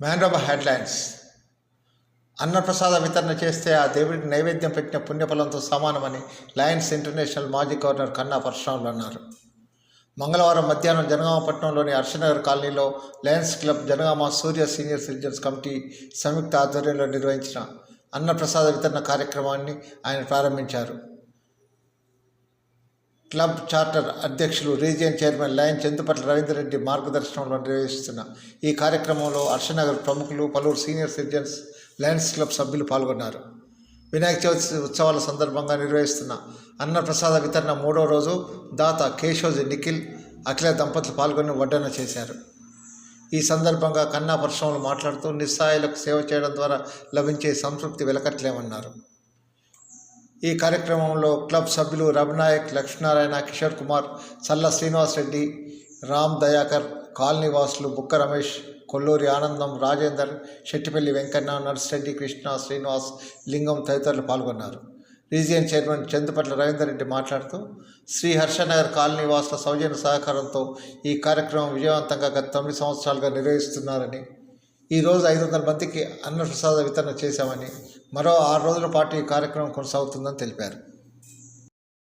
మ్యాన్రబ headlines అన్నప్రసాద వితరణ చేస్తే ఆ దేవుడికి నైవేద్యం పెట్టిన పుణ్యఫలంతో సమానమని లయన్స్ ఇంటర్నేషనల్ మాజీ గవర్నర్ కన్నా పరశురాములు అన్నారు. మంగళవారం మధ్యాహ్నం జనగామపట్నంలోని హర్షనగర్ కాలనీలో lions club Janagama Surya senior citizens committee సంయుక్త ఆధ్వర్యంలో నిర్వహించిన అన్నప్రసాద వితరణ కార్యక్రమాన్ని ఆయన ప్రారంభించారు. క్లబ్ చార్టర్ అధ్యక్షులు region chairman lion Chandupatla Ravindra Reddy మార్గదర్శనంలో నిర్వహిస్తున్న ఈ కార్యక్రమంలో హర్షనగర్ ప్రముఖులు పలువురు సీనియర్ సిటిజన్స్ లయన్స్ క్లబ్ సభ్యులు పాల్గొన్నారు. వినాయక చవితి ఉత్సవాల సందర్భంగా నిర్వహిస్తున్న అన్నప్రసాద వితరణ మూడో రోజు దాత కేశోజి నిఖిల్ అఖిల దంపతులు పాల్గొని వడ్డన చేశారు. ఈ సందర్భంగా కన్నా పరిశ్రమలు మాట్లాడుతూ నిస్సాయులకు సేవ చేయడం ద్వారా లభించే సంతృప్తి వెలకట్లేమన్నారు ఈ కార్యక్రమంలో క్లబ్ సభ్యులు రవినాయక్ లక్ష్మీనారాయణ కిషోర్ కుమార్ చల్ల శ్రీనివాస్ రెడ్డి రామ్ దయాకర్ కాలనీ వాసులు బుక్క రమేష్ కొల్లూరి ఆనందం రాజేందర్ శెట్టిపల్లి వెంకన్న నర్సిరెడ్డి కృష్ణ శ్రీనివాస్ లింగం తదితరులు పాల్గొన్నారు. రీజియన్ చైర్మన్ చందుపట్ల రవీందర్ రెడ్డి మాట్లాడుతూ శ్రీ హర్షనగర్ కాలనీ వాసుల సౌజన్య సహకారంతో ఈ కార్యక్రమం విజయవంతంగా గత తొమ్మిది సంవత్సరాలుగా నిర్వహిస్తున్నారని ఈ రోజు ఐదు వందల మందికి అన్నప్రసాద వితరణ చేశామని మరో ఆరు రోజుల పాటు ఈ కార్యక్రమం కొనసాగుతుందని తెలిపారు.